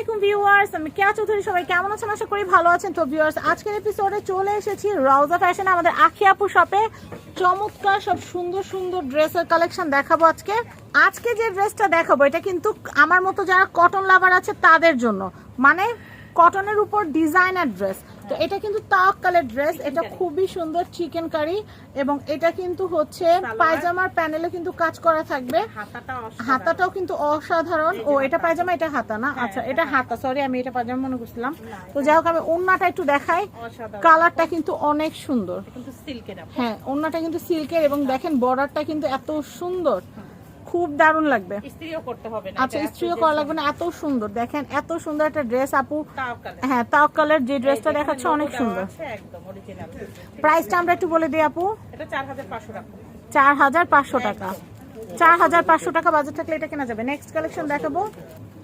আলাইকুম ভিউয়ার্স, আমি কেয়া চৌধুরী, সবাই কেমন আছেন? আশা করি ভালো আছেন। তো ভিউয়ার্স, আজকের এপিসোডে চলে এসেছি রওজা ফ্যাশন আমাদের আখিয়াপু শপে চমৎকার সব সুন্দর সুন্দর ড্রেসের কালেকশন দেখাবো আজকে। আজকে যে ড্রেসটা দেখাবো, এটা কিন্তু আমার মতো যারা কটন লাভার আছে, তাদের জন্য। মানে কটনের উপর ডিজাইনার ড্রেস তো এটা কিন্তু তাওয়াক্কালের ড্রেস এটা খুবই সুন্দর চিকেন কারি এবং এটা কিন্তু হচ্ছে পায়জামার প্যানেলে কিন্তু কাজ করা থাকবে। হাতাটা হাতাটাও কিন্তু অসাধারণ। ও এটা পায়জামা এটা হাতা না? আচ্ছা এটা হাতা। সরি আমি এটা পায়জামা মনে করছিলাম। তো যাই হোক আমি ওন্নাটা একটু দেখাই। কালারটা কিন্তু অনেক সুন্দর। কিন্তু সিল্কের হ্যাঁ ওন্নাটা কিন্তু সিল্কের এবং দেখেন বর্ডারটা কিন্তু এত সুন্দর। খুব দারুণ লাগবে। ইস্ত্রিও করতে হবে না আচ্ছা করা লাগবে না এত সুন্দর। দেখেন এত সুন্দর একটা ড্রেস আপু। তাও কালার। হ্যাঁ যে ড্রেসটা দেখাচ্ছে অনেক সুন্দর। একদম। প্রাইসটা আমরা একটু বলে দিই আপু। এটা 4500 টাকা। চার হাজার পাঁচশো টাকা। চার হাজার পাঁচশো টাকা বাজেট থাকলে এটা কেনা যাবে। নেক্সট কালেকশন দেখাবো।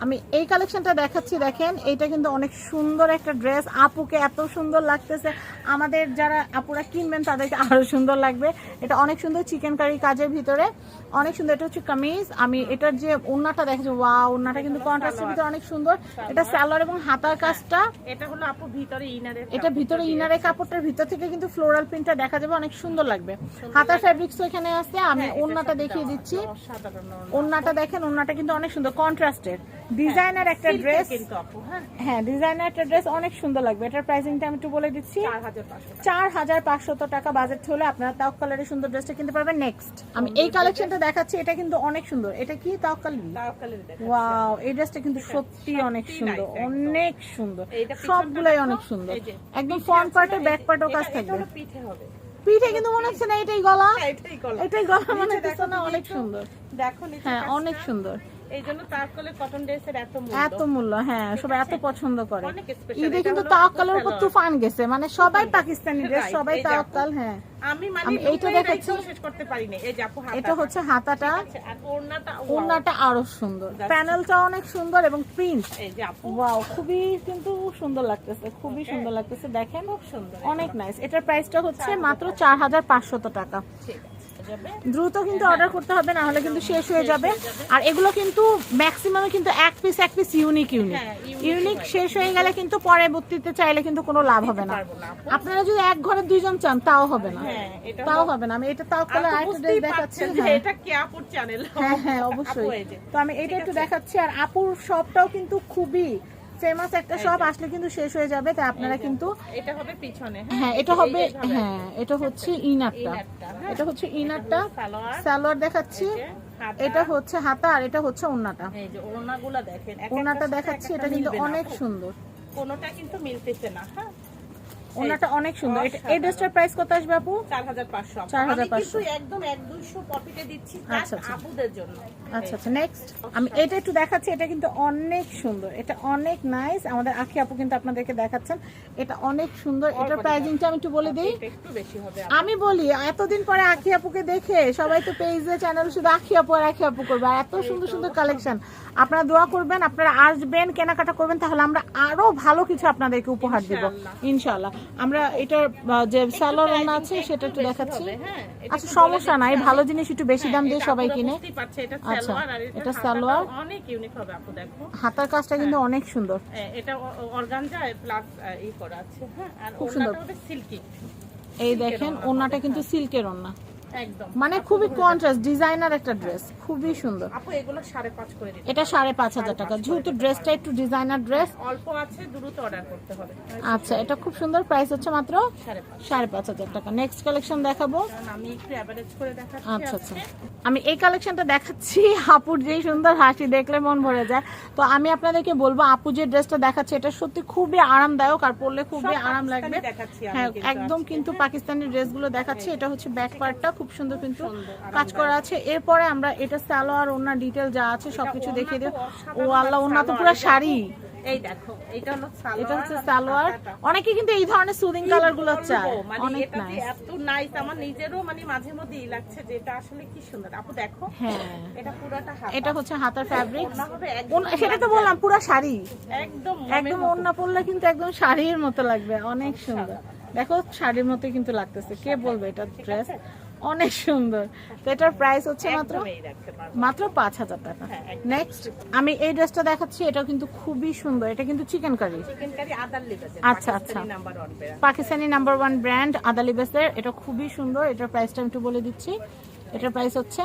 আমি এই কালেকশনটা দেখাচ্ছি দেখেন এইটা কিন্তু অনেক সুন্দর একটা ড্রেস আপুকে এত সুন্দর লাগতেছে। আমাদের যারা আপুরা কিনবেন তাদেরকে আরও সুন্দর লাগবে। এটা অনেক সুন্দর চিকেন কারি কাজের ভিতরে। অনেক সুন্দর এটা হচ্ছে কামিজ। আমি এটার যে ওন্নাটা দেখেছি ওয়া ওন্নাটা কিন্তু কন্ট্রাস্টের ভিতরে অনেক সুন্দর। এটা স্যালোয়ার এবং হাতার কাজটা। এটা হলো আপু ভিতরে ইনারের এটা ভিতরে ইনারে কাপড়টার ভিতর থেকে কিন্তু ফ্লোরাল প্রিন্টটা দেখা যাবে অনেক সুন্দর লাগবে। হাতার ফ্যাব্রিক্স এখানে আছে আমি ওন্নাটা দেখিয়ে দিচ্ছি। ওন্নাটা দেখেন ওন্নাটা কিন্তু অনেক সুন্দর কন্ট্রাস্টের ডিজাইনার একটা ড্রেস কিন্তু আপু, হ্যাঁ? হ্যাঁ ডিজাইনার একটা ড্রেস অনেক সুন্দর লাগবে। এটার প্রাইসিংটা আমি একটু বলে দিচ্ছি। 4500 টাকা। চার হাজার পাঁচশত টাকা বাজেট হলে আপনারা তাওক কালারের সুন্দর ড্রেসটা কিনতে পারবেন নেক্সট আমি এই কালেকশনটা দেখাচ্ছি এটা কিন্তু অনেক সুন্দর। এটা কি তাওক কালার ওয়াও এই ড্রেসটা কিন্তু সত্যি অনেক সুন্দর অনেক সুন্দর। সবগুলাই অনেক সুন্দর। একদম ফ্রন্ট পার্টে ব্যাক পার্টেও কাজ থাকবে। পিঠে হবে। পিঠে কিন্তু মনে হচ্ছে না এটাই গলা? হ্যাঁ, এটাই গলা। এটাই গলা মনে হচ্ছে না অনেক সুন্দর। দেখো হ্যাঁ অনেক সুন্দর। এই জন্য তারকলের কটন ড্রেসের এত মূল্য। এত মূল্য হ্যাঁ সবাই এত পছন্দ করে। ঈদে কিন্তু তাওয়াক্কালের উপর তুফান গেছে মানে সবাই পাকিস্তানি ড্রেস সবাই তাওয়াক্কাল হ্যাঁ। আমি মানে এইটা দেখাচ্ছি। শেষ করতে পারিনি। এই যে আপু এটা হচ্ছে হাতাটা। ওড়নাটা, ওড়নাটা আরও সুন্দর। প্যানেলটা অনেক সুন্দর এবং প্রিন্ট এই যে আপু। ওয়াও খুবই কিন্তু সুন্দর লাগতেছে খুবই সুন্দর লাগতেছে দেখেন। খুব সুন্দর অনেক নাইস এটার প্রাইসটা হচ্ছে মাত্র চার হাজার পাঁচশত টাকা। ঠিক আছে। দ্রুত কিন্তু অর্ডার করতে হবে না হলে কিন্তু শেষ হয়ে যাবে। আর এগুলো কিন্তু ম্যাক্সিমাম কিন্তু এক পিস এক পিস ইউনিক ইউনিক ইউনিক শেষ হয়ে গেলে কিন্তু পরবর্তীতে চাইলে কিন্তু কোনো লাভ হবে না। আপনারা যদি এক ঘরে দুইজন চান তাও হবে না। হ্যাঁ, তাও হবে না। আমি এটা তাও করে আরেকটা দেখাচ্ছি হ্যাঁ। এটা কি আপুর চ্যানেল হ্যাঁ হ্যাঁ অবশ্যই। তো আমি এটা একটু দেখাচ্ছি। আর আপুর শপটাও কিন্তু খুবই ফেমাস একটা শপ আসলে কিন্তু শেষ হয়ে যাবে তাই আপনারা কিন্তু এটা হবে পিছনে হ্যাঁ? এটা হবে। হ্যাঁ এটা হচ্ছে ইনারটা। হ্যাঁ। এটা হচ্ছে ইনারটা। সালোয়ার, দেখাচ্ছি। এটা হচ্ছে হাতা আর এটা হচ্ছে ওন্নাটা এই যে দেখেন ওন্নাটা দেখাচ্ছি এটা কিন্তু অনেক সুন্দর। কোনোটা কিন্তু মিলতেছে না হ্যাঁ? ওন্নাটা অনেক সুন্দর। এই ড্রেসটার প্রাইস কত আসবে আপু? 4500 4500 আমি কিন্তু একদম 1 200 প্রফিটে দিচ্ছি আচ্ছা, আচ্ছা। আপুদের জন্য। আচ্ছা আচ্ছা নেক্সট আমি এটা একটু দেখাচ্ছি এটা কিন্তু অনেক সুন্দর। এটা অনেক নাইস আমাদের আখি আপু কিন্তু আপনাদেরকে দেখাচ্ছেন। এটা অনেক সুন্দর। এটার প্রাইসিংটা আমি একটু বলে দিই। একটু বেশি হবে আমি বলি এতদিন পরে আখি আপুকে দেখে সবাই তো পেজে চ্যানেল শুধু আখি আপু আর আখি আপু করবে। এত সুন্দর সুন্দর কালেকশন আপনারা দোয়া করবেন আপনারা আসবেন কেনাকাটা করবেন তাহলে আমরা আরও ভালো কিছু আপনাদেরকে উপহার দিব। ইনশাআল্লাহ। আমরা এটা যে সালোয়ার রান্না আছে সেটা একটু দেখাচ্ছি। হ্যাঁ। আচ্ছা সমস্যা নাই ভালো জিনিস একটু বেশি দাম দিয়ে সবাই কিনে। আচ্ছা, এটা সালোয়ার। অনেক ইউনিক হবে আপু দেখো। হাতার কাজটা কিন্তু অনেক সুন্দর। এটা অর্গানজা প্লাস ই করা আছে হ্যাঁ আর খুব সুন্দর। সিল্কি এই দেখেন ওনাটা কিন্তু সিল্কের ওনা একদম মানে খুবই কন্ট্রাস্ট ডিজাইনার একটা ড্রেস খুবই সুন্দর। আপু এগুলো করে এটা সাড়ে পাঁচ হাজার টাকা। যেহেতু ড্রেসটা একটু ডিজাইনার ড্রেস অল্প আছে দ্রুত অর্ডার করতে হবে। আচ্ছা এটা খুব সুন্দর প্রাইস হচ্ছে মাত্র সাড়ে পাঁচ। হাজার টাকা। নেক্সট কালেকশন দেখাবো। আমি একটু অ্যাভারেজ করে দেখাচ্ছি আচ্ছা আচ্ছা। আমি এই কালেকশনটা দেখাচ্ছি আপুর যেই সুন্দর হাসি দেখলে মন ভরে যায়। তো আমি আপনাদেরকে বলব আপু যে ড্রেসটা দেখাচ্ছে এটা সত্যি খুবই আরামদায়ক আর পরলে খুবই আরাম লাগবে। হ্যাঁ একদম কিন্তু পাকিস্তানি ড্রেসগুলো দেখাচ্ছি। এটা হচ্ছে ব্যাক পার্টটা খুব সুন্দর কিন্তু কাজ করা আছে। এরপরে আমরা এটা সালোয়ার ওনা ডিটেল যা আছে সবকিছু দেখিয়ে দেব। ও আল্লাহ ওনা তো পুরো শাড়ি। এই দেখো এটা হলো সালোয়ার এটা হচ্ছে সালোয়ার অনেকে কিন্তু এই ধরনের সুদিং কালারগুলো চায়। মানে এটা এত নাইস আমার নিজেরও মানে মাঝে মধ্যে ই লাগছে যে এটা আসলে কি সুন্দর। আপু দেখো হ্যাঁ। এটা পুরোটা হাতা। এটা হচ্ছে হাতার ফ্যাব্রিক সেটা তো বললাম পুরো শাড়ি। একদম একদম ওড়না পরলে কিন্তু একদম শাড়ির মতো লাগবে অনেক সুন্দর। দেখো শাড়ির মতো কিন্তু লাগতেছে। কে বলবে এটা ড্রেস অনেক সুন্দর। তো এটার প্রাইস হচ্ছে মাত্র মাত্র পাঁচ হাজার টাকা। হ্যাঁ, নেক্সট আমি এই ড্রেসটা দেখাচ্ছি এটা কিন্তু খুবই সুন্দর। এটা কিন্তু চিকেন কারি আচ্ছা, আচ্ছা। পাকিস্তানি নাম্বার ওয়ান ব্র্যান্ড আদালিবেসের এটা খুবই সুন্দর এটার প্রাইসটা আমি একটু বলে দিচ্ছি। এটার প্রাইস হচ্ছে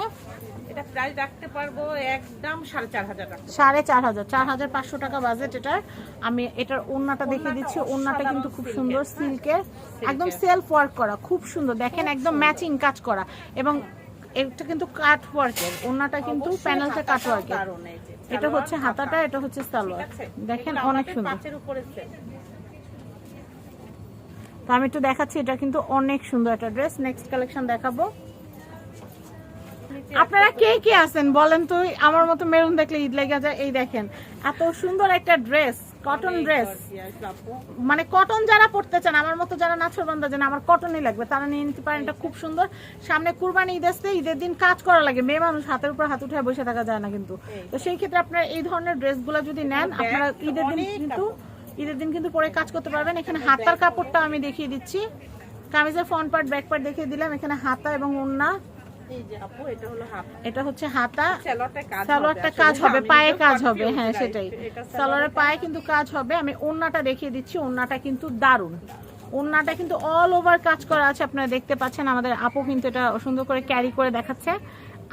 এটা প্রাইস রাখতে পারব একদম সাড়ে চার হাজার টাকা। সাড়ে চার হাজার চার হাজার পাঁচশো টাকা বাজেট এটার। আমি এটার ওড়নাটা দেখিয়ে দিচ্ছি ওড়নাটা কিন্তু খুব সুন্দর সিল্কের একদম সেলফ ওয়ার্ক করা খুব সুন্দর। দেখেন একদম ম্যাচিং কাজ করা। এবং এটা কিন্তু কাট ওয়ার্কের ওড়নাটা কিন্তু প্যানেলটা কাট ওয়ার্কের এটা হচ্ছে হাতাটা এটা হচ্ছে সালোয়ার। দেখেন অনেক সুন্দর। তো আমি একটু দেখাচ্ছি এটা কিন্তু অনেক সুন্দর একটা ড্রেস নেক্সট কালেকশন দেখাবো। আপনারা কে কে আছেন বলেন তো? আমার মতো মেরুন দেখলে ঈদ লেগে যায়। এই দেখেন এত সুন্দর একটা ড্রেস কটন ড্রেস মানে কটন যারা পড়তে চান আমার মতো যারা নাচর বান্ধা জানে আমার কটনই লাগবে। তারা নিয়ে নিতে পারেন এটা খুব সুন্দর। সামনে কুরবানি ঈদ আসছে ঈদের দিন কাজ করা লাগে। মেয়ে মানুষ হাতের উপর হাত উঠে বসে থাকা যায় না কিন্তু। তো সেই ক্ষেত্রে আপনারা এই ধরনের ড্রেসগুলো যদি নেন আপনারা ঈদের দিন কিন্তু ঈদের দিন কিন্তু পরে কাজ করতে পারবেন। এখানে হাতার কাপড়টা আমি দেখিয়ে দিচ্ছি। কামিজের ফ্রন্ট পার্ট ব্যাক পার্ট দেখিয়ে দিলাম। এখানে হাতা এবং ওন্না। এটা হচ্ছে হাতা। সালোয়ারটা কাজ হবে। কাজ হবে পায়ে কাজ হবে হ্যাঁ সেটাই। সালোয়ারের পায়ে কিন্তু কাজ হবে। আমি ওন্নাটা দেখিয়ে দিচ্ছি ওন্নাটা কিন্তু দারুণ। ওন্নাটা কিন্তু অল ওভার কাজ করা আছে আপনারা দেখতে পাচ্ছেন। আমাদের আপু কিন্তু এটা সুন্দর করে ক্যারি করে দেখাচ্ছে।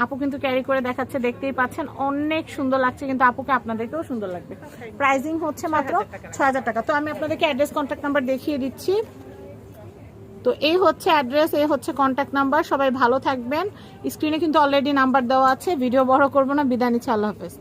আপু কিন্তু ক্যারি করে দেখাচ্ছে দেখতেই পাচ্ছেন। অনেক সুন্দর লাগছে কিন্তু আপুকে আপনাদেরকেও সুন্দর লাগবে। প্রাইজিং হচ্ছে মাত্র ছয় হাজার টাকা। তো আমি আপনাদেরকে অ্যাড্রেস কন্ট্যাক্ট নাম্বার দেখিয়ে দিচ্ছি। তো এই হচ্ছে অ্যাড্রেস, এই হচ্ছে কন্ট্যাক্ট নাম্বার সবাই ভালো থাকবেন। স্ক্রিনে কিন্তু অলরেডি নাম্বার দেওয়া আছে ভিডিও বড় করব না, বিদায় নিচ্ছি, আল্লাহ হাফেজ।